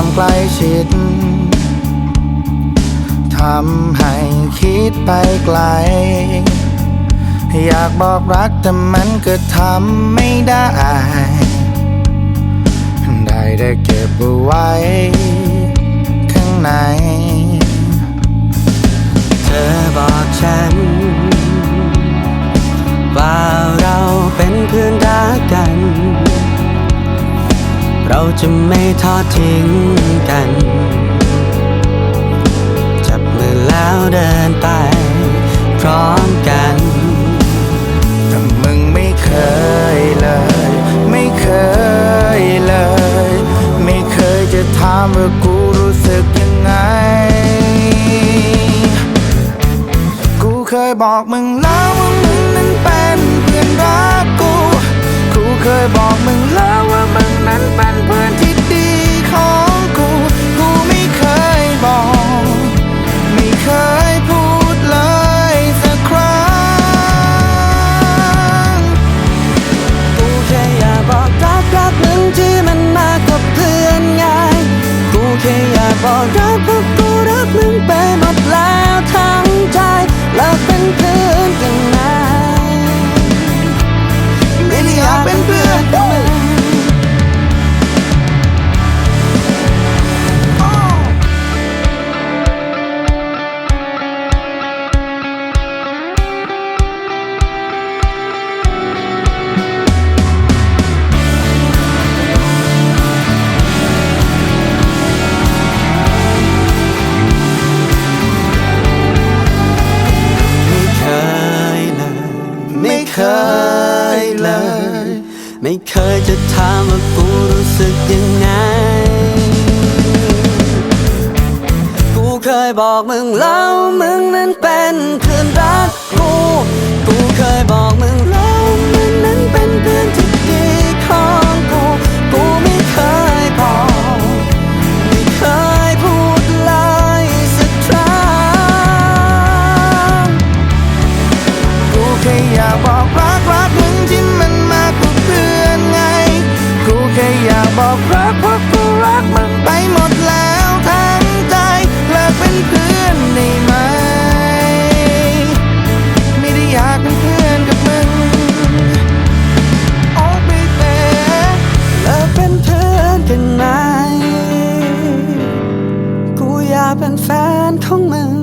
ความใกล้ชิดทำให้คิดไปไกล อยากบอกรักแต่มันก็ทำไม่ได้ ได้แต่เก็บไว้ เราจะไม่ทอดทิ้งกัน จับมือแล้วเดินไป พร้อมกันแต่มึงไม่เคยเลย ไม่เคยเลย ไม่เคยจะถามว่ากูรู้สึกยังไง กูเคยบอกมึงแล้ว ไม่เคยจะถามว่ากูรู้สึกยังไง กูเคยบอกมึงแล้วมึงนั้นเป 空门